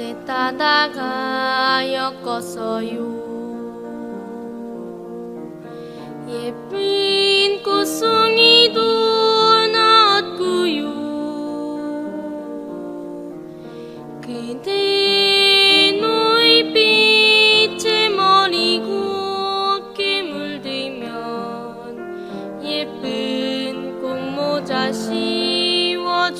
꽃에 따다가 엮었어요 예쁜 꽃송이도 넣었구요. 그대 노이빛에 머리 곱게 물들면 예쁜 꽃모자 씌워주고파